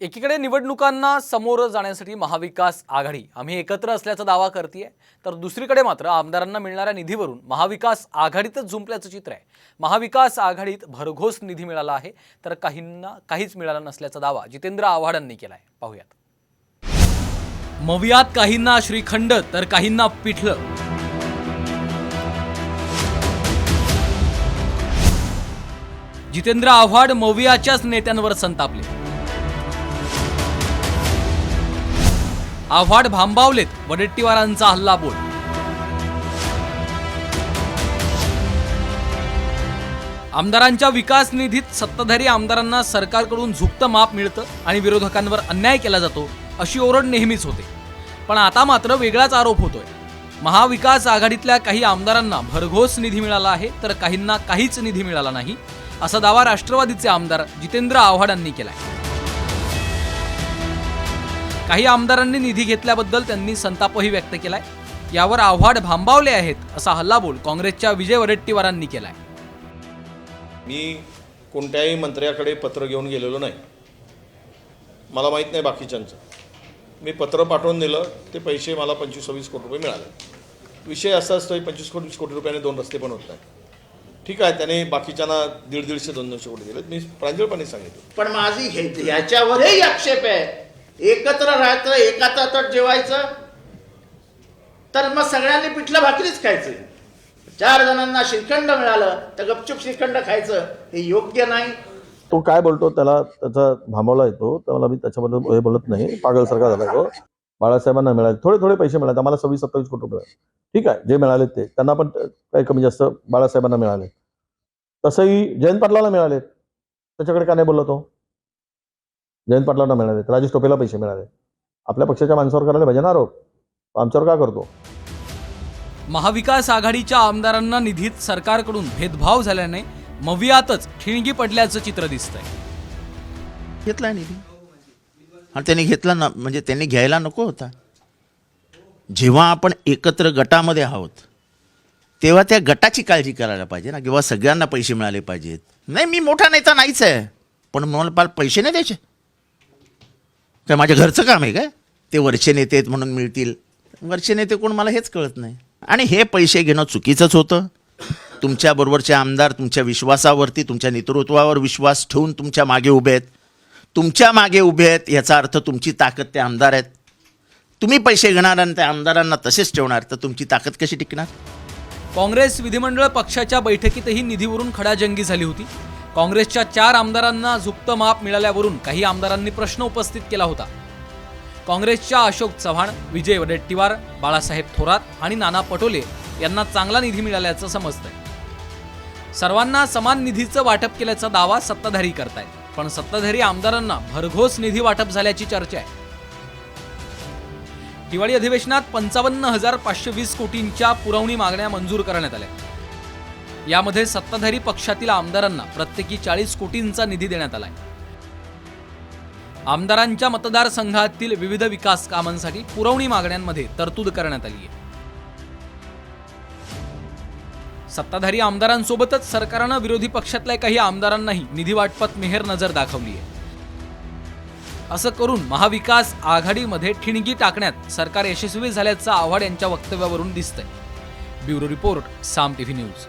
एकीकडे निवडणुकांना समोर जाण्यासाठी महाविकास आघाडी आम्ही एकत्र असल्याचा दावा करते तर दुसरीकडे मात्र आमदारांना मिळणाऱ्या निधीवरून महाविकास आघाडीतच झुंपल्याचं चित्र आहे. महाविकास आघाडीत भरघोस निधी मिळाला आहे तर काहींना काहीच मिळाला नसल्याचा दावा जितेंद्र आव्हाडांनी केला आहे पाहूयात. मवियात काहींना श्रीखंड तर काहींना पिठलं. जितेंद्र आव्हाड मवियाच्याच नेत्यांवर संतापले. आव्हाड भांबावलेत वडेट्टीवारांचा हल्ला बोल आमदारांच्या विकास निधीत सत्ताधारी आमदारांना सरकारकडून झुकतं माप मिळतं आणि विरोधकांवर अन्याय केला जातो अशी ओरड नेहमीच होते. पण आता मात्र वेगळाच आरोप होतोय. महाविकास आघाडीतल्या काही आमदारांना भरघोस निधी मिळाला आहे तर काहींना काहीच निधी मिळाला नाही असा दावा राष्ट्रवादीचे आमदार जितेंद्र आव्हाडांनी केला आहे काही आमदारांनी निधी घेतल्याबद्दल त्यांनी संतापही व्यक्त केलाय. यावर आव्हाड भांबावले आहेत असा हल्लाबोल काँग्रेसच्या विजय वडेट्टीवारांनी केलाय. मी कोणत्याही मंत्र्याकडे पत्र घेऊन गेलेलो नाही. मला माहीत नाही बाकीच्यांचं. मी पत्र पाठवून दिलं ते पैसे मला पंचवीस सव्वीस कोटी रुपये मिळाले. विषय असा असतो पंचवीस कोटी वीस कोटी रुपयाने दोन रस्ते पण होत नाही ठीक आहे त्याने बाकीच्यांना दीड दीडशे दोन दोनशे कोटी दिले मी प्रांजळपणे सांगितलं. पण माझी हे ह्याच्यावरही आक्षेप आहे. एकत्र राहायचं एकाच ताटात जेवायचं. तर मग सगळ्यांनी पिठलं भाकरीच खायचं. चार जणांना श्रीखंड मिळालं तर गपचूप श्रीखंड खायचं हे योग्य नाही. तो काय बोलतो त्याला त्याचा भांबवला येतो त्याला मला मी त्याच्याबद्दल हे बोलत नाही पागलसारखा झाला तो. बाळासाहेबांना मिळाले थोडे थोडे पैसे मिळाले आम्हाला सव्वीस सत्तावीस कोटी रुपये ठीक आहे जे मिळाले ते. त्यांना पण काही कमी जास्त बाळासाहेबांना मिळाले. तसंही जयंत पाटलाला मिळाले त्याच्याकडे का नाही बोलला तो? जयंत पाटलांना मिळाले राजेश टोपेला पैसे मिळाले आपल्या पक्षाच्या माणसावर करायला भजन आरोप. आमच्यावर का करतो? महाविकास आघाडीच्या आमदारांना निधीत सरकारकडून भेदभाव झाल्याने मवियातच ठिणगी पडल्याचं चित्र दिसतंय. घेतला निधी. आणि त्यांनी घेतला ना म्हणजे त्यांनी घ्यायला नको होता. जेव्हा आपण एकत्र गटामध्ये आहोत तेव्हा त्या गटाची काळजी करायला पाहिजे ना किंवा सगळ्यांना पैसे मिळाले पाहिजेत. नाही मी मोठा नेता नाहीच आहे. पण मला पाल पैसे नाही द्यायचे. काय माझ्या घरचं काम आहे काय? ते वरचे नेते आहेत म्हणून मिळतील. वरचे नेते कोण मला हेच कळत नाही. आणि हे पैसे घेणं चुकीचंच होतं. तुमच्याबरोबरचे आमदार तुमच्या विश्वासावरती तुमच्या नेतृत्वावर विश्वास ठेवून तुमच्या मागे उभे आहेत. तुमच्या मागे उभे आहेत याचा अर्थ तुमची ताकद ते आमदार आहेत. तुम्ही पैसे घेणार आणि त्या आमदारांना तसेच ठेवणार तर तुमची ताकद कशी टिकणार? काँग्रेस विधिमंडळ पक्षाच्या बैठकीतही निधीवरून खडाजंगी झाली होती. काँग्रेसच्या चार आमदारांना झुकतं माप मिळाल्यावरून काही आमदारांनी प्रश्न उपस्थित केला होता. काँग्रेसच्या अशोक चव्हाण विजय वडेट्टीवार बाळासाहेब थोरात आणि नाना पटोले यांना चांगला निधी मिळाल्याचं समजतंय. सर्वांना समान निधीचं वाटप केल्याचा दावा सत्ताधारी करतायत पण सत्ताधारी आमदारांना भरघोस निधी वाटप झाल्याची चर्चा आहे. दिवाळी अधिवेशनात पंचावन्न हजार पाचशे वीस कोटींच्या पुरवणी मागण्या मंजूर करण्यात आल्या. यामध्ये सत्ताधारी पक्षातील आमदारांना प्रत्येकी चाळीस कोटींचा निधी देण्यात आलाय. आमदारांच्या मतदारसंघातील विविध विकास कामांसाठी पुरवणी मागण्यांमध्ये तरतूद करण्यात आली आहे. सत्ताधारी आमदारांसोबतच सरकारनं विरोधी पक्षातल्या काही आमदारांनाही निधी वाटपात मेहर नजर दाखवली आहे. असं करून महाविकास आघाडीमध्ये ठिणगी टाकण्यात सरकार यशस्वी झाल्याचं आव्हाड यांच्या वक्तव्यावरून दिसतंय. Bureau report Saam TV news.